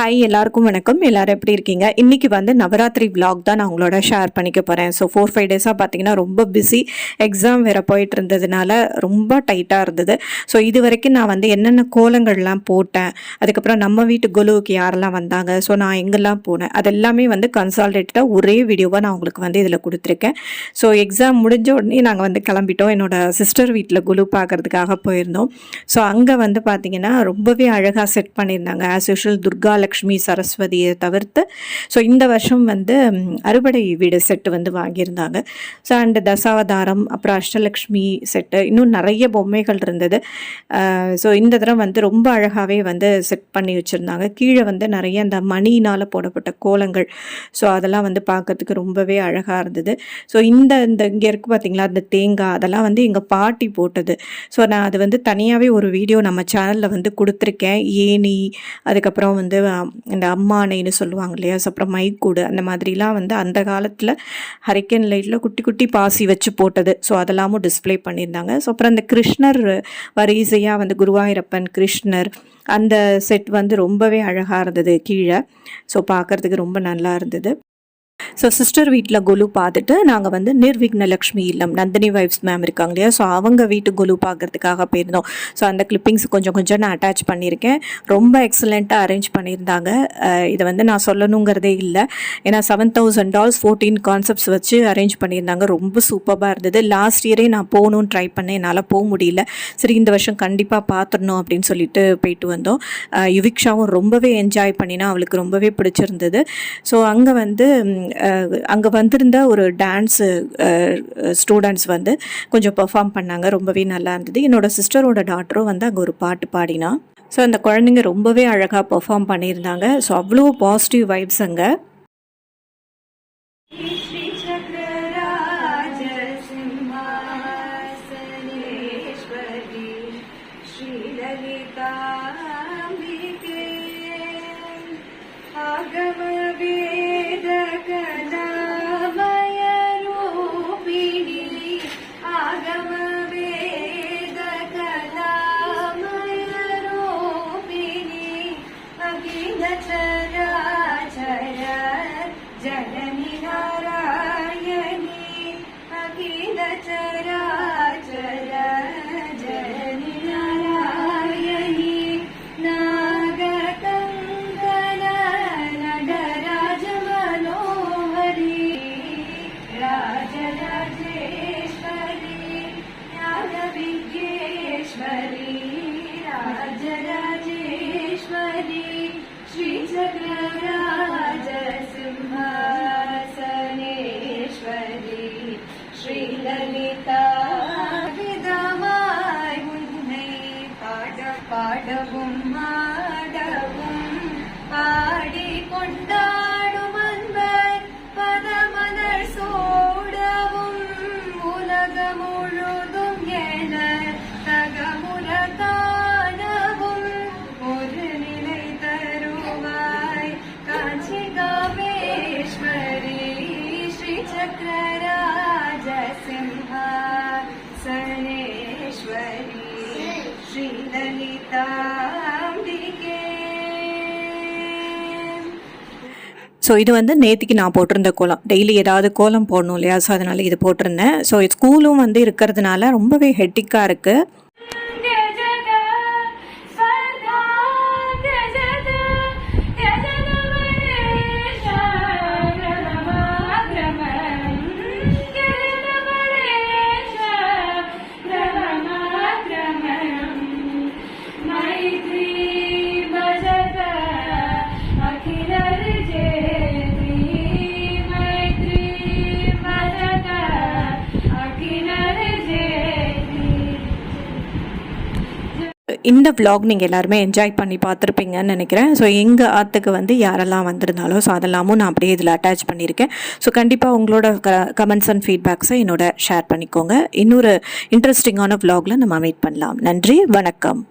Hi எல்லாருக்கும் வணக்கம். எல்லாரும் எப்படி இருக்கீங்க? இன்றைக்கி வந்து நவராத்திரி விலாக் தான் நான் உங்களோட ஷேர் பண்ணிக்க போகிறேன் ஸோ ஃபோர் ஃபைவ் டேஸாக பார்த்தீங்கன்னா ரொம்ப பிஸி எக்ஸாம் வேறு போயிட்டு இருந்ததுனால ரொம்ப டைட்டாக இருந்தது. ஸோ இது வரைக்கும் நான் வந்து என்னென்ன கோலங்கள்லாம் போட்டேன் அதுக்கப்புறம் நம்ம வீட்டு குலுவுக்கு யாரெல்லாம் வந்தாங்க ஸோ நான் எங்கெல்லாம் போனேன் அது எல்லாமே வந்து கன்சால்டேட்டடாக ஒரே வீடியோவாக நான் உங்களுக்கு வந்து இதில் கொடுத்துருக்கேன். ஸோ எக்ஸாம் முடிஞ்ச உடனே நாங்கள் வந்து கிளம்பிட்டோம். என்னோடய சிஸ்டர் வீட்டில் குலு பார்க்குறதுக்காக போயிருந்தோம். ஸோ அங்கே வந்து பார்த்தீங்கன்னா ரொம்பவே அழகாக செட் பண்ணியிருந்தாங்க. ஆஸ் யூஷுவல் துர்கா லக்ஷ்மி சரஸ்வதியை தவிர்த்து. ஸோ இந்த வருஷம் வந்து அறுபடை வீடு செட்டு வந்து வாங்கியிருந்தாங்க. ஸோ அண்டு தசாவதாரம் அப்புறம் அஷ்டலக்ஷ்மி செட்டு இன்னும் நிறைய பொம்மைகள் இருந்தது. ஸோ இந்த தடவை வந்து ரொம்ப அழகாகவே வந்து செட் பண்ணி வச்சுருந்தாங்க. கீழே வந்து நிறைய அந்த மணினால் போடப்பட்ட கோலங்கள். ஸோ அதெல்லாம் வந்து பார்க்கறதுக்கு ரொம்பவே அழகாக இருந்தது. ஸோ இந்த இந்த இங்கே இருக்குது பார்த்தீங்களா அந்த தேங்காய் அதெல்லாம் வந்து எங்கள் பாட்டி போட்டது. ஸோ நான் அது வந்து தனியாகவே ஒரு வீடியோ நம்ம சேனலில் வந்து கொடுத்துருக்கேன். ஏணி அதுக்கப்புறம் வந்து இந்த அம்மானைன்னு சொல்லுவாங்க இல்லையா? ஸோ அப்புறம் மைக்கூடு அந்த மாதிரிலாம் வந்து அந்த காலத்தில் ஹரிக்கன் லைட்டில் குட்டி குட்டி பாசி வச்சு போட்டது. ஸோ அதெல்லாமும் டிஸ்ப்ளே பண்ணியிருந்தாங்க. ஸோ அப்புறம் அந்த கிருஷ்ணர் வரிசையாக வந்து குருவாயூரப்பன் கிருஷ்ணர் அந்த செட் வந்து ரொம்பவே அழகாக இருந்தது கீழே. ஸோ பார்க்கறதுக்கு ரொம்ப நல்லா இருந்தது. ஸோ சிஸ்டர் வீட்டில் குலு பார்த்துட்டு நாங்கள் வந்து நிர்விக்ன லக்ஷ்மி இல்லம். நந்தினி வைஃப்ஸ் மேம் இருக்காங்க இல்லையா? ஸோ அவங்க வீட்டு குலு பார்க்கறதுக்காக போயிருந்தோம். ஸோ அந்த கிளிப்பிங்ஸ் கொஞ்சம் கொஞ்சம் நான் அட்டாச் பண்ணியிருக்கேன். ரொம்ப எக்ஸலண்ட்டாக அரேஞ்ச் பண்ணியிருந்தாங்க. இதை வந்து நான் சொல்லணுங்கிறதே இல்லை. ஏன்னா seven thousand dolls fourteen concepts வச்சு அரேஞ்ச் பண்ணியிருந்தாங்க. ரொம்ப சூப்பராக இருந்தது. லாஸ்ட் இயரே நான் போகணும்னு ட்ரை பண்ணேன். என்னால் போக முடியல. சரி இந்த வருஷம் கண்டிப்பாக பார்த்துடணும் அப்படின்னு சொல்லிட்டு போயிட்டு வந்தோம். யுவிக்ஷாவும் ரொம்பவே என்ஜாய் பண்ணினா அவளுக்கு ரொம்பவே பிடிச்சிருந்தது. ஸோ அங்கே வந்து அங்கே வந்திருந்த ஒரு டான்ஸு ஸ்டூடெண்ட்ஸ் வந்து கொஞ்சம் பெர்ஃபார்ம் பண்ணாங்க ரொம்பவே நல்லா இருந்தது என்னோட சிஸ்டரோட டாட்டரும் வந்து அங்கே ஒரு பாட்டு பாடினா ஸோ அந்த குழந்தைங்க ரொம்பவே அழகாக பெர்ஃபார்ம் பண்ணியிருந்தாங்க ஸோ அவ்வளோ பாசிட்டிவ் வைப்ஸ் அங்கே श्रीचक्रराजसिंहासनेश्वरी श्रीललिताम्बिके आगमवेदकलामयरूपिणी ചരാചര ജന முழுதும் என தகமுற காணவும் ஒரு நிலை தருவாய் காஞ்சி காமேஸ்வரி ஸ்ரீ சக்கரராஜ சிம்ஹாசனேஸ்வரி ஸ்ரீ லலிதாம்பிகே ஸோ இது வந்து நேற்றுக்கு நான் போட்டிருந்த கோலம். டெய்லி ஏதாவது கோலம் போடணும் இல்லையா? ஸோ அதனால் இது போட்டிருந்தேன். ஸோ ஸ்கூலும் வந்து இருக்கிறதுனால ரொம்பவே ஹெட்டிக்காக இருக்குது இந்த விலாக் நீங்கள் எல்லாருமே என்ஜாய் பண்ணி பார்த்துருப்பீங்கன்னு நினைக்கிறேன். ஸோ எங்கள் ஆற்றுக்கு வந்து யாரெல்லாம் வந்திருந்தாலும் ஸோ அதெல்லாமும் நான் அப்படியே இதில் அட்டாச் பண்ணியிருக்கேன். ஸோ கண்டிப்பாக உங்களோட க கமெண்ட்ஸ் அண்ட் ஃபீட்பேக்ஸை என்னோட ஷேர் பண்ணிக்கோங்க. இன்னொரு இன்ட்ரெஸ்டிங்கான விலாகில் நம்ம மீட் பண்ணலாம். நன்றி வணக்கம்.